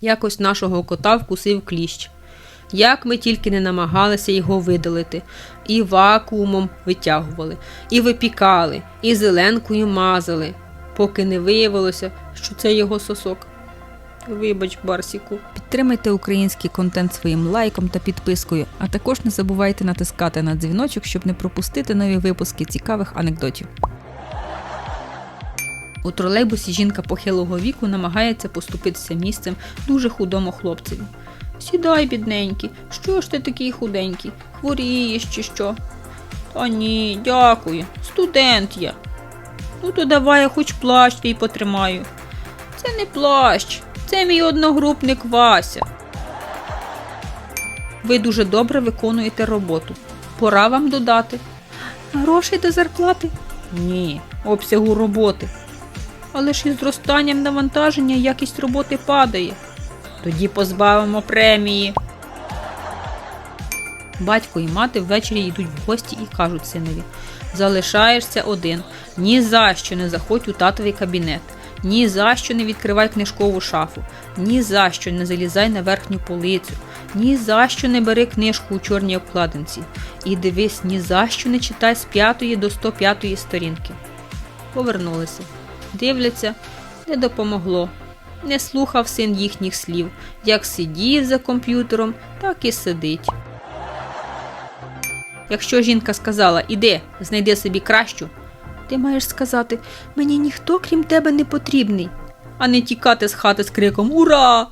Якось нашого кота вкусив кліщ. Як ми тільки не намагалися його видалити, і вакуумом витягували, і випікали, і зеленкою мазали, поки не виявилося, що це його сосок. Вибач, Барсіку. Підтримайте український контент своїм лайком та підпискою, а також не забувайте натискати на дзвіночок, щоб не пропустити нові випуски цікавих анекдотів. У тролейбусі жінка похилого віку намагається поступитися місцем дуже худому хлопцеві. Сідай, бідненький, що ж ти такий худенький? Хворієш чи що? Та ні, дякую, студент я. Ну то давай я хоч плащ твій потримаю. Це не плащ, це мій одногрупник Вася. Ви дуже добре виконуєте роботу. Пора вам додати. Грошей до зарплати? Ні, обсягу роботи. Але ж із зростанням навантаження якість роботи падає. Тоді позбавимо премії. Батько і мати ввечері йдуть в гості і кажуть синові: залишаєшся один. Ні за що не заходь у татовий кабінет, ні за що не відкривай книжкову шафу, ні за що не залізай на верхню полицю, ні за що не бери книжку у чорній обкладинці. І дивись, ні за що не читай з 5 до 105 сторінки. Повернулися. Дивляться, не допомогло. Не слухав син їхніх слів. Як сидів за комп'ютером, так і сидить. Якщо жінка сказала Іди, знайди собі кращу, ти маєш сказати Мені ніхто крім тебе не потрібний, а не тікати з хати з криком Ура!